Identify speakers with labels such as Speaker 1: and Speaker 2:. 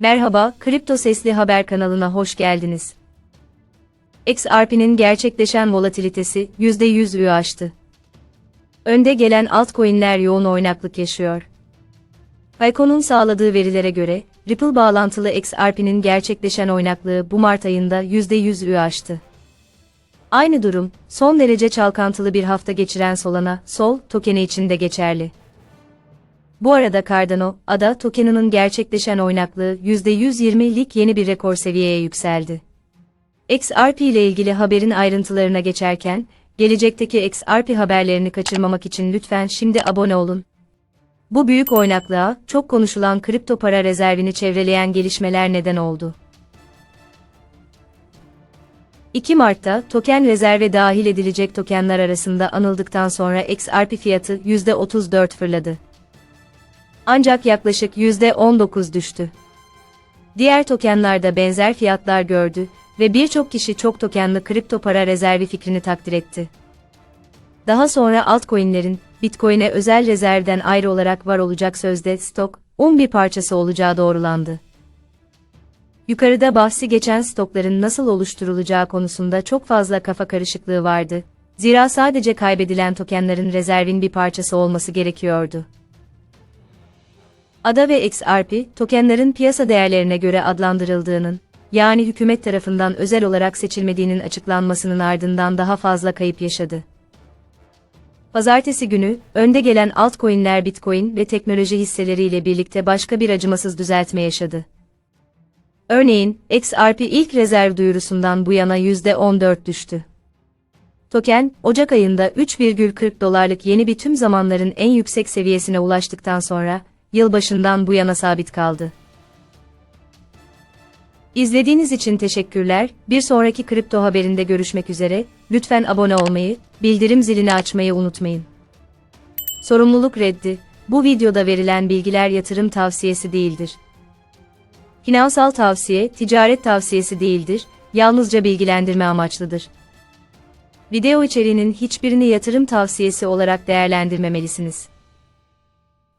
Speaker 1: Merhaba, Kripto Sesli Haber kanalına hoş geldiniz. XRP'nin gerçekleşen volatilitesi %100'ü aştı. Önde gelen altcoin'ler yoğun oynaklık yaşıyor. Paycon'un sağladığı verilere göre, Ripple bağlantılı XRP'nin gerçekleşen oynaklığı bu Mart ayında %100'ü aştı. Aynı durum, son derece çalkantılı bir hafta geçiren Solana, Sol, tokeni için de geçerli. Bu arada Cardano, ADA tokeninin gerçekleşen oynaklığı %120'lik yeni bir rekor seviyeye yükseldi. XRP ile ilgili haberin ayrıntılarına geçerken, gelecekteki XRP haberlerini kaçırmamak için lütfen şimdi abone olun. Bu büyük oynaklığa, çok konuşulan kripto para rezervini çevreleyen gelişmeler neden oldu. 2 Mart'ta token rezerve dahil edilecek tokenler arasında anıldıktan sonra XRP fiyatı %34 fırladı. Ancak yaklaşık %19 düştü. Diğer tokenlar da benzer fiyatlar gördü ve birçok kişi çok tokenli kripto para rezervi fikrini takdir etti. Daha sonra altcoin'lerin Bitcoin'e özel rezervden ayrı olarak var olacak sözde stok, un bir parçası olacağı doğrulandı. Yukarıda bahsi geçen stokların nasıl oluşturulacağı konusunda çok fazla kafa karışıklığı vardı. Zira sadece kaybedilen tokenlerin rezervin bir parçası olması gerekiyordu. ADA ve XRP, tokenlerin piyasa değerlerine göre adlandırıldığının, yani hükümet tarafından özel olarak seçilmediğinin açıklanmasının ardından daha fazla kayıp yaşadı. Pazartesi günü, önde gelen altcoin'ler Bitcoin ve teknoloji hisseleriyle birlikte başka bir acımasız düzeltme yaşadı. Örneğin, XRP ilk rezerv duyurusundan bu yana %14 düştü. Token, Ocak ayında 3,40 dolarlık yeni bir tüm zamanların en yüksek seviyesine ulaştıktan sonra, yılbaşından bu yana sabit kaldı. İzlediğiniz için teşekkürler. Bir sonraki kripto haberinde görüşmek üzere. Lütfen abone olmayı, bildirim zilini açmayı unutmayın. Sorumluluk reddi. Bu videoda verilen bilgiler yatırım tavsiyesi değildir. Finansal tavsiye, ticaret tavsiyesi değildir, yalnızca bilgilendirme amaçlıdır. Video içeriğinin hiçbirini yatırım tavsiyesi olarak değerlendirmemelisiniz.